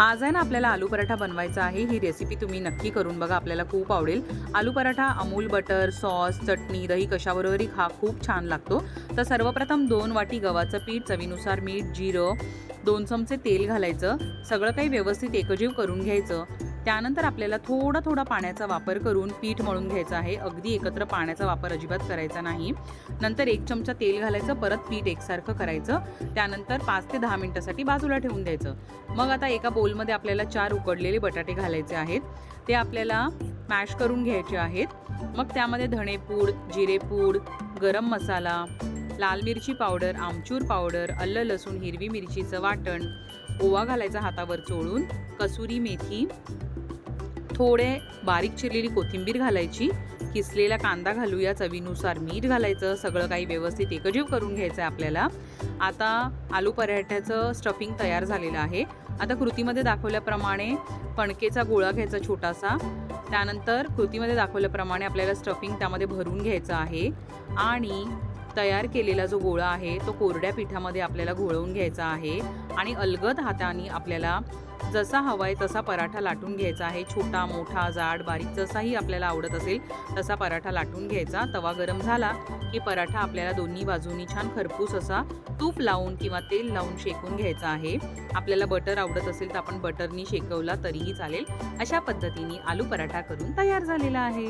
आज आहे ना आपल्याला आलू पराठा बनवायचा आहे. ही रेसिपी तुम्ही नक्की करून बघा. आपल्याला खूप आवडेल. आलू पराठा अमूल बटर सॉस चटणी दही कशाबरोबरही खा. खूप छान लागतो. तर सर्वप्रथम दोन वाटी गव्हाचं पीठ चवीनुसार मीठ जिरं दोन चमचे तेल घालायचं. सगळं काही व्यवस्थित एकजीव करून घ्यायचं. त्यानंतर आपल्याला थोडा थोडा पाण्याचा वापर करून पीठ मळून घ्यायचं आहे. अगदी एकत्र पाण्याचा वापर अजिबात करायचा नाही. नंतर एक चमचा तेल घालायचं परत पीठ एकसारखं करायचं. त्यानंतर पाच ते दहा मिनिटासाठी बाजूला ठेवून द्यायचं. मग आता एका बोलमध्ये आपल्याला चार उकडलेले बटाटे घालायचे आहेत. ते आपल्याला मॅश करून घ्यायचे आहेत. मग त्यामध्ये धणेपूड जिरेपूड गरम मसाला लाल मिरची पावडर आमचूर पावडर अल्ल लसूण हिरवी मिरचीचं वाटण ओवा घालायचा हातावर चोळून कसुरी मेथी थोडे बारीक चिरलेली कोथिंबीर घालायची किसलेला कांदा घालूया चवीनुसार मीठ घालायचं सगळं काही व्यवस्थित एकजीव करून घ्यायचं आहे आपल्याला. आता आलू पराठ्याचं स्टफिंग तयार झालेलं आहे. आता कृतीमध्ये दाखवल्याप्रमाणे कणकेचा गोळा घ्यायचा छोटासा. त्यानंतर कृतीमध्ये दाखवल्याप्रमाणे आपल्याला स्टफिंग त्यामध्ये भरून घ्यायचं आहे. आणि तयार केलेला जो गोळा आहे तो कोरड्या पिठामध्ये आपल्याला घोळवून घ्यायचा आहे आणि अलगद हाताने आपल्याला जसा हवाय तसा पराठा लाटून घ्यायचा आहे. छोटा मोठा जाड बारीक जसाही आपल्याला आवडत असेल तसा पराठा लाटून घ्यायचा. तवा गरम झाला की पराठा आपल्याला दोन्ही बाजूनी छान खरपूस असा तूप लावून किंवा तेल लावून शेकून घ्यायचा आहे. आपल्याला बटर आवडत असेल तर आपण बटरनी शेकवला तरीही चालेल. अशा पद्धतीने आलू पराठा करून तयार झालेला आहे.